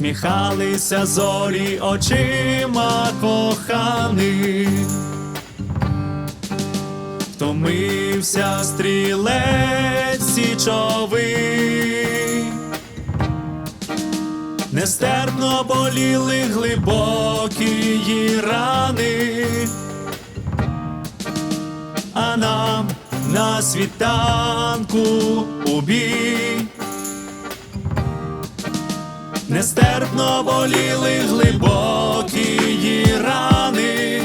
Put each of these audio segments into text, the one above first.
усміхалися зорі очима коханих, втомився стрілець січовий, нестерпно боліли глибокі її рани, а нам на світанку у бій. Нестерпно боліли глибокі її рани,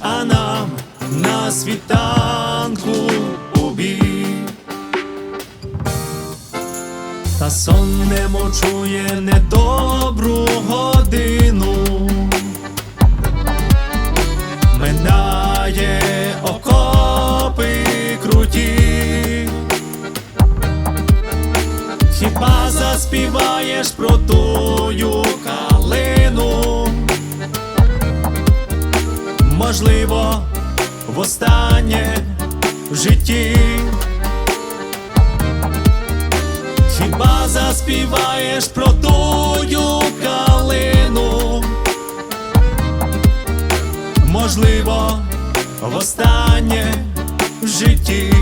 а нам на світанку у. Та сон не мочує недобру Хіба заспіваєш про тую калину? Можливо, востаннє в житті. Хіба заспіваєш про тую калину? Можливо, востаннє в житті.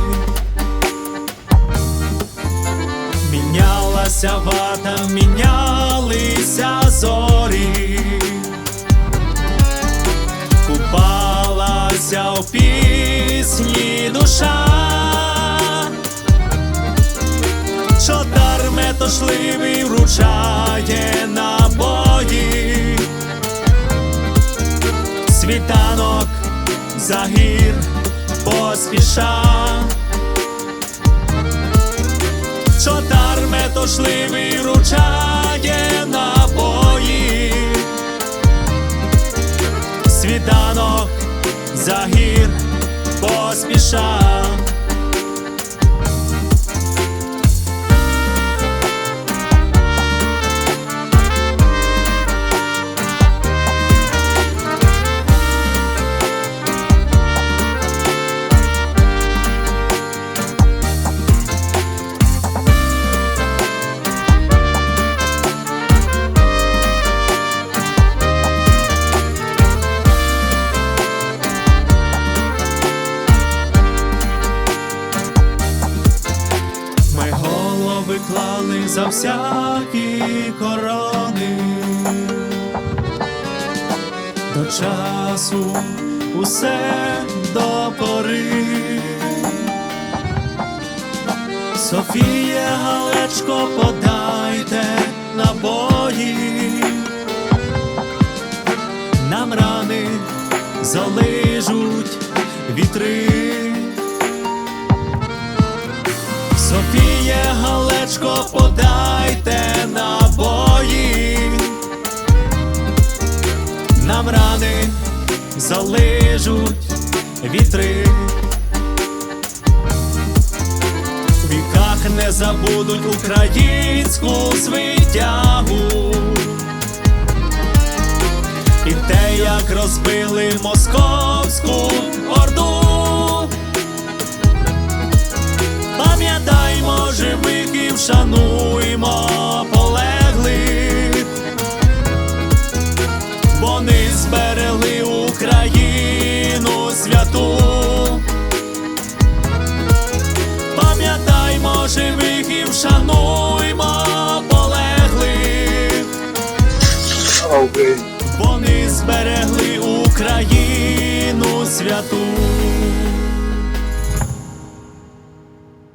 Мінялася вата, мінялися зорі, купалася у пісні душа, Чотар метошливий вручає набої, світанок загір поспіша. Чотар метошливий ручає напої, світанок за гір Ми за всякі корони, до часу усе до пори. Софія Галечко, подайте набої, нам рани залижуть вітри. Софіє Галечко, подайте набої, нам рани залижуть вітри. В віках не забудуть українську звитягу. І те, як розбили московську вшануймо полеглих, okay. Вони зберегли Україну святу.